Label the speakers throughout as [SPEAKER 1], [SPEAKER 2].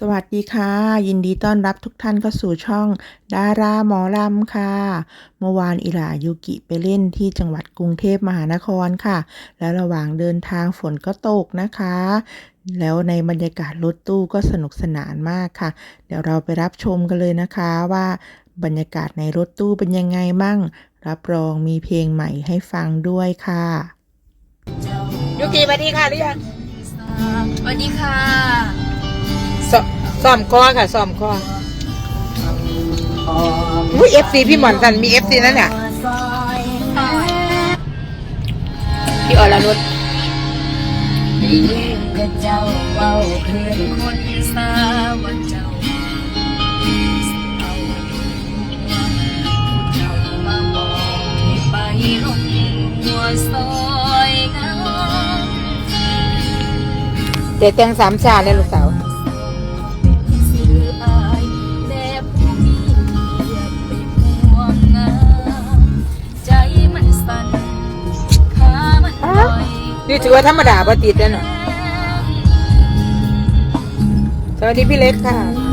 [SPEAKER 1] สวัสดีค่ะ ยินดีต้อนรับทุกท่านเข้าสู่ช่อง ดาราหมอลำค่ะ เมื่อวานอิหลายูกิไปเล่นที่จังหวัดกรุงเทพมหานครค่ะ แล้วระหว่างเดินทางฝนก็ตกนะคะ แล้วในบรรยากาศรถตู้ก็สนุกสนานมากค่ะ เดี๋ยวเราไปรับชมกันเลยนะคะว่าบรรยากาศในรถตู้เป็นยังไงมั่ง รับรองมีเพลงใหม่ให้ฟังด้วยค่ะ
[SPEAKER 2] ยูกิสวัสดีค่ะหรือยัง
[SPEAKER 3] สวัสดีค่ะ
[SPEAKER 2] สซ้อมคอค่ะซ้อมคออุ้ยเอฟซีพี่หมอนสันมีเอฟซีนั่นเนี่ยพี่อรนุช
[SPEAKER 3] ได้ยินกับเจ้าเว้าเพื่อนคนสาว่าเจ้าเอาเจ้ามาบอกให้ไปลงหัวซอยงาม
[SPEAKER 2] เด็กแตงสามชาเลยลูกสาว
[SPEAKER 3] นี่
[SPEAKER 2] ถือว่าธรรมดาปติดแล้วเนาะสวัสดีพี่เล็กค่ะ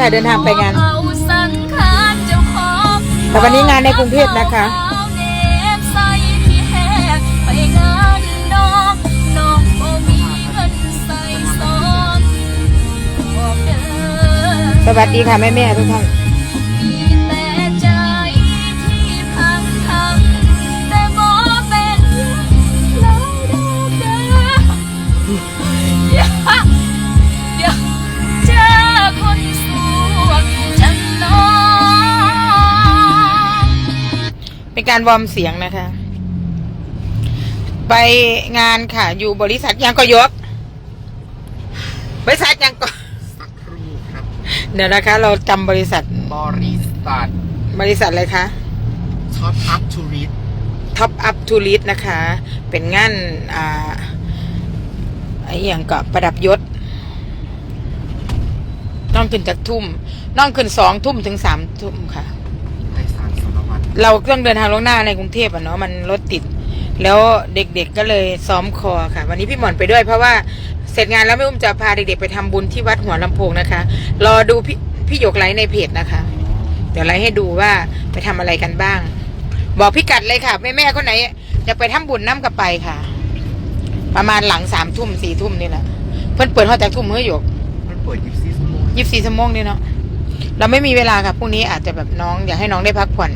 [SPEAKER 3] ค่ะ
[SPEAKER 2] เดินทางไปงาน
[SPEAKER 3] เอาสังขารเจ้าของ
[SPEAKER 2] แต่วันนี้งานในกรุงเทพนะคะ
[SPEAKER 3] เอาเน็บใส่ที่แหกไปงานดอกน้องบ่มีเงินใส่ซองบอกเด้อ
[SPEAKER 2] สวัสดีค่ะ แม่แม่ๆทุกท่าน
[SPEAKER 3] เป็นกา
[SPEAKER 2] รวอร์มเสียงนะคะ ไปงานค่ะ อยู่บริษัทยังก็ยก บริษัทยังก็
[SPEAKER 4] สักครู่ครับ
[SPEAKER 2] เดี๋ยวนะคะ เราจำบริษัท
[SPEAKER 4] บริษัท
[SPEAKER 2] บริษัทอะไรคะ
[SPEAKER 4] ช็อปอัพทูริส
[SPEAKER 2] Top Up to l e a d นะคะ เป็นงานอ่าไอ้อย่างก็ประดับยศ น้องขึ้นจากทุ่ม น้องขึ้นสองทุ่มถึงสามทุ่มค่ะ
[SPEAKER 4] ไพศาลสารวัตร
[SPEAKER 2] เราต้องเดินทางลงหน้าในกรุงเทพอะเนาะมันรถติด แล้วเด็กๆก็เลยซ้อมคอค่ะ วันนี้พี่หมอนไปด้วยเพราะว่าเสร็จงานแล้วไม่อุ้มจะพาเด็กๆไปทำบุญที่วัดหัวลำโพงนะคะ รอดูพี่พี่หยกไลฟ์ในเพจนะคะ เดี๋ยวไลฟ์ให้ดูว่าไปทำอะไรกันบ้าง บอกพี่กัดเลยค่ะแม่แม่ๆคนไหนจะไปทำบุญน้ำกับไปค่ะ ประมาณหลังสามทุ่มสี่ทุ่มนี่แหละเพิ่นเปิดห้องแต่ทุ่มเฮ้ยหยก
[SPEAKER 4] มันเปิด24ชั่วโมง
[SPEAKER 2] ยี่สิบสี่ชั่วโมงนี่เนาะ เราไม่มีเวลาค่ะพรุ่งนี้อาจจะแบบน้องอยากให้น้องได้พักผ่อน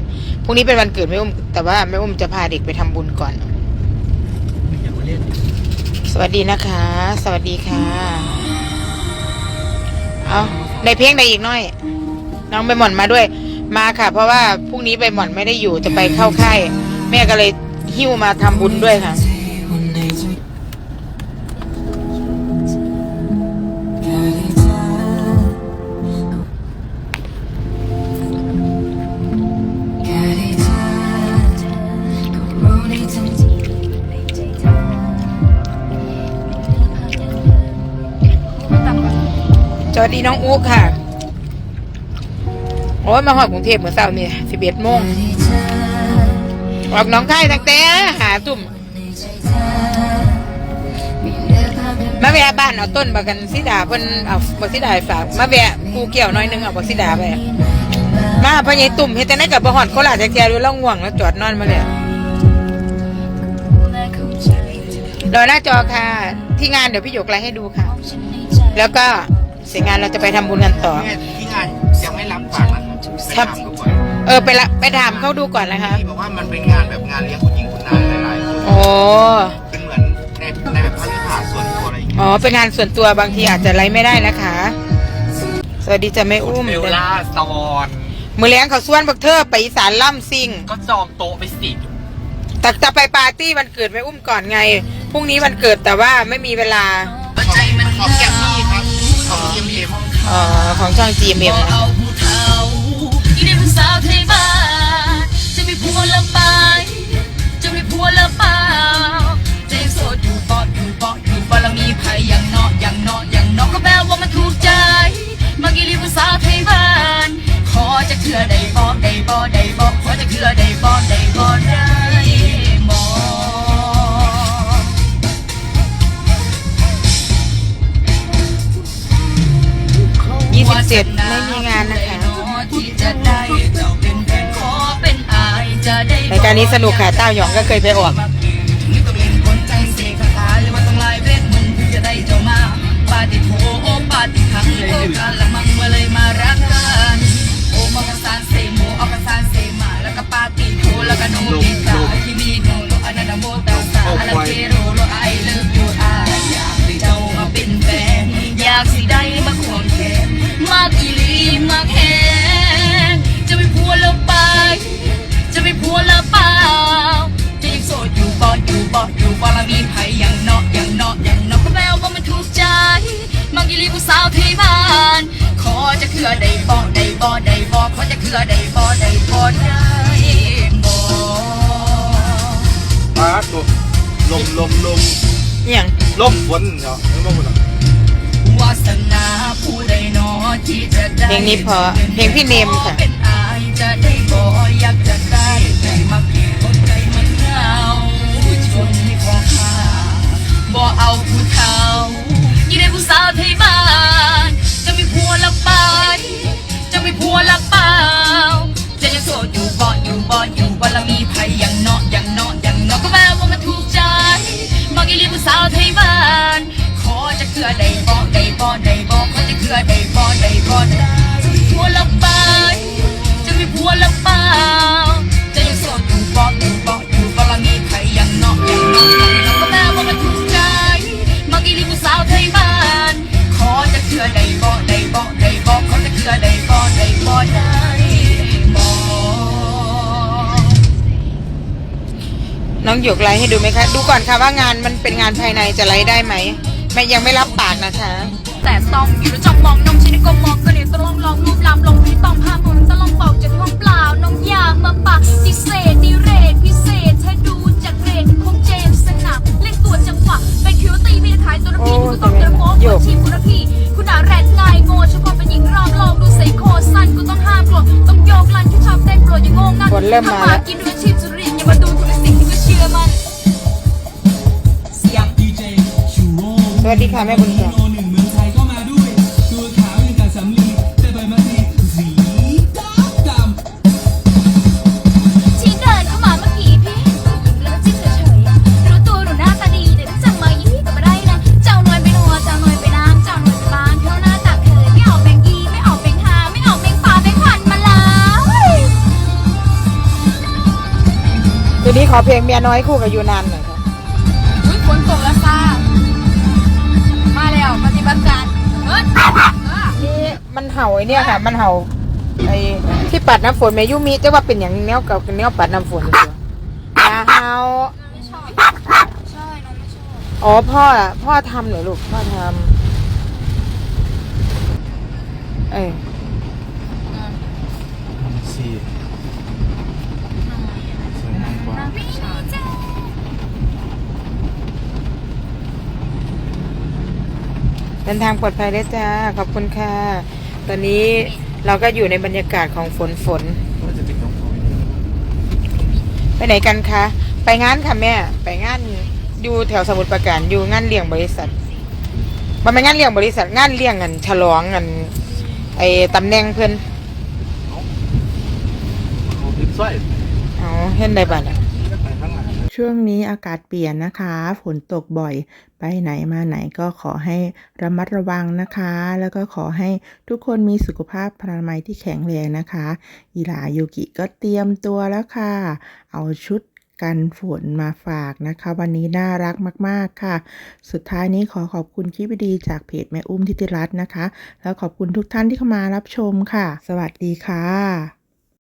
[SPEAKER 2] พรุ่งนี้เป็นวันเกิดแม่อุ้มแต่ว่าแม่อุ้มจะพาเด็กไปทำบุญก่อน สวัสดีนะคะ สวัสดีค่ะ เอาในเพลงใดอีกน้อย น้องใบหม่อนมาด้วย มาค่ะ เพราะว่าพรุ่งนี้ใบหม่อนไม่ได้อยู่จะไปเข้าค่ายแม่ก็เลยหิ้วมาทำบุญด้วยค่ะ วัสดีน้องอุ๊กค่ะ โอ้ยมาหอดกรุงเทพเมื่อเช้านี่สิบเอ็ดโมง
[SPEAKER 3] อ
[SPEAKER 2] อกน้องค่ตั้งแต่หาตุ่ม
[SPEAKER 3] มา
[SPEAKER 2] แวะบ้านเอาต้นบักกันสิดาเพิ่นเอาบักสิดาฝากมาแวะกูเกี่ยวหน้อยหนึงเอาบักสิดาไปมาพ่อใหญ่ตุ่มเฮ็ดจังได๋กับบ่ฮอดโคราชจักเที่ยอยู่แล้วง่วงแล้วจอดนอนมาเลยรอหน้าจอค่ะ ที่งานเดี๋ยวพี่หยกไลให้ดูค่ะ แล้วก็ เสร็จงานเราจะไปทำบุญกันต่อ
[SPEAKER 4] เนี่ยที่งานยังไม่รับฝากนะครับ
[SPEAKER 2] ครับ
[SPEAKER 4] ไปถามดูก่อน
[SPEAKER 2] เออไปละไปถามเขาดูก่อนนะคะ
[SPEAKER 4] ที่บอกว่ามันเป็นงานแบบงานเลี้ยงคุณหญิงคุณนายหลายๆคน
[SPEAKER 2] โอ้
[SPEAKER 4] เป็นเหมือนในในแบบพระวิหารส่วนตัวอะไรอย่างเงี้ย
[SPEAKER 2] อ๋อเป็นงานส่วนตัวบางทีอาจจะไลฟ์ไม่ได้นะคะ สวัสดีจ้ะแม่อุ้ม
[SPEAKER 4] เบลล่าสวอน
[SPEAKER 2] มือเลี้ยงเขาส่วนบักเธอไปอีสานล่ำซิ่ง
[SPEAKER 4] ก็จองโต๊ะไปสิ
[SPEAKER 2] แต่จะไปปาร์ตี้วันเกิดแม่อุ้มก่อนไงพรุ่งนี้วันเกิดแต่ว่าไม่มีเวลา
[SPEAKER 4] ใจมันของแกมมี่ GMM เอ่อ
[SPEAKER 2] ของช่อง GMM นะ
[SPEAKER 3] เอาผู้เฒ่าอีเด็เป็นสาวไทยบ้านจะมีผั
[SPEAKER 2] วละไปจะมีผัวละเปล่าจะยังโสดอยู่ปอดอยู่
[SPEAKER 3] ปอดอยู่ปอดและมีภัยอย่างเนาะอย่างเนาะอย่างเนาะก็แปลว่ามันถูกใจะมังมาเลยการักกันโอมังกสานเซโมอักษานเซมาแล้วก็ปาติโถแล้วก็โคือได้บ่ได้บ่ได้บ่เขอจะคือได้บ่ได้บ่ได้บ่
[SPEAKER 4] ปาตัวลมลมลม
[SPEAKER 2] อหย่าง
[SPEAKER 4] ลมฝนเนาะไม่บอกคุณ
[SPEAKER 3] วาสนาผู้ใดเนาะที่จะได้
[SPEAKER 2] เพลงนี้เพราะเพลงพี่เนมค่ะ
[SPEAKER 3] ป็นอายจะได้บ่อยากจะได้ใจมักคนใจมันเหงาชนของข้าบ่เอาผู้เฒ่ายี่ได้ผู้สาวไทยบ้า ละไปจะมีผัวละเปล่าจะยังโสดอยู่บ่อยู่บ่อยู่บ่ละมีไผอย่างเนาะอย่างเนาะอย่างเนาะก็แปลว่ามันถูกใจมักยี่ได้ผู้สาวไทยบ้านขอจะเคือได้บ่ได้บ่ได้บ่ขอจะเคือได้บ่ได้บ่ได้จะมีผัวละไปจะมีผัวละเปล่าจะยังโสดอยู่บ่อยู่บ่อยู่บ่ละมีไผอย่างเนาะอย่างเนาะอย่างเนาะก็แปลว่ามันถูกใจมักอีลีผู้สาวไทยบ้านขอจะเคือได้บ่ได้บ่ได้บ่ จะเคือได้บ่ได้บ่ได้บ่
[SPEAKER 2] น้องหยกไลฟ์ให้ดูไหมคะ ดูก่อนค่ะว่างานมันเป็นงานภายในจะไลฟ์ได้ไหมไม่ยังไม่รับปากนะคะ
[SPEAKER 3] แต่ต้องอยู่แล้วจ้องมองนมชินก็มองก็เลยต้องลองลองรูปลามลงพี่ต้องพาผมต้องลองบอกจะท้องเปล่าน้องยามาปากดิเศษดิเรศพิเศษถ้าดูจากเรทคงเจมส์สนับเล่นตัวจังหวะเป็นคิวตี ดอย่างโง่งัน
[SPEAKER 2] คนเริ่มมาแล้ว
[SPEAKER 3] กินด้วยอาชีพสุรินทร์อย่ามาดูถูกในสิ่งที่มาเชื่อมัน เสียง
[SPEAKER 2] สวัสดีค่ะแม่บุญแขก
[SPEAKER 5] โนหนึ่งเมือง ที
[SPEAKER 3] นี้ขอเพล
[SPEAKER 2] งเมียน้อยคู่กับยูนานหน่อยค่ะ
[SPEAKER 3] อุ้ยฝนตกแล้วซ่ามาแล้วปฏิบัติการเฮ้ย
[SPEAKER 2] นี่มันเห่าไอเนี่ยค่ะ มันเห่าไอที่ปัดน้ำฝนแม่ยุมิจะว่าเป็นอย่างแนวเก่าเป็นแนวปัดน้ำฝนอยู่อย่าเห่า
[SPEAKER 3] ไม่ชอบใช่น้องไม่ชอบ
[SPEAKER 2] อ๋อพ่ออะพ่อทำเหรอลูกพ่อทำเอ้ย
[SPEAKER 4] สี่ส
[SPEAKER 3] เดิ
[SPEAKER 2] นทางปลอดภัยได้จ้า ขอบคุณค่ะ ตอนนี้เราก็อยู่ในบรรยากาศของฝนฝน ไปไหนกันคะ ไปงานค่ะแม่ ไปงานอยู่แถวสมุทรปราการอยู่งานเลี้ยงบริษัท มันเป็นงานเลี้ยงบริษัทงานเลี้ยงกันฉลองกันไอ้ตำแหน่งเพื่อน
[SPEAKER 4] เอย
[SPEAKER 2] เอาเห็นได้บ้านอะ
[SPEAKER 4] ไปข้างหลัง
[SPEAKER 1] ช่วงนี้อากาศเปลี่ยนนะคะ ฝนตกบ่อย ไปไหนมาไหนก็ขอให้ระมัดระวังนะคะ แล้วก็ขอให้ทุกคนมีสุขภาพพลามัยที่แข็งแรงนะคะอีหลายูกิก็เตรียมตัวแล้วค่ะ เอาชุดกันฝนมาฝากนะคะ วันนี้น่ารักมาก ๆ ค่ะ สุดท้ายนี้ขอขอบคุณคลิปดีจากเพจแม่อุ้มทิติรัตน์นะคะ แล้วขอบคุณทุกท่านที่เข้ามารับชมค่ะ สวัสดีค่ะ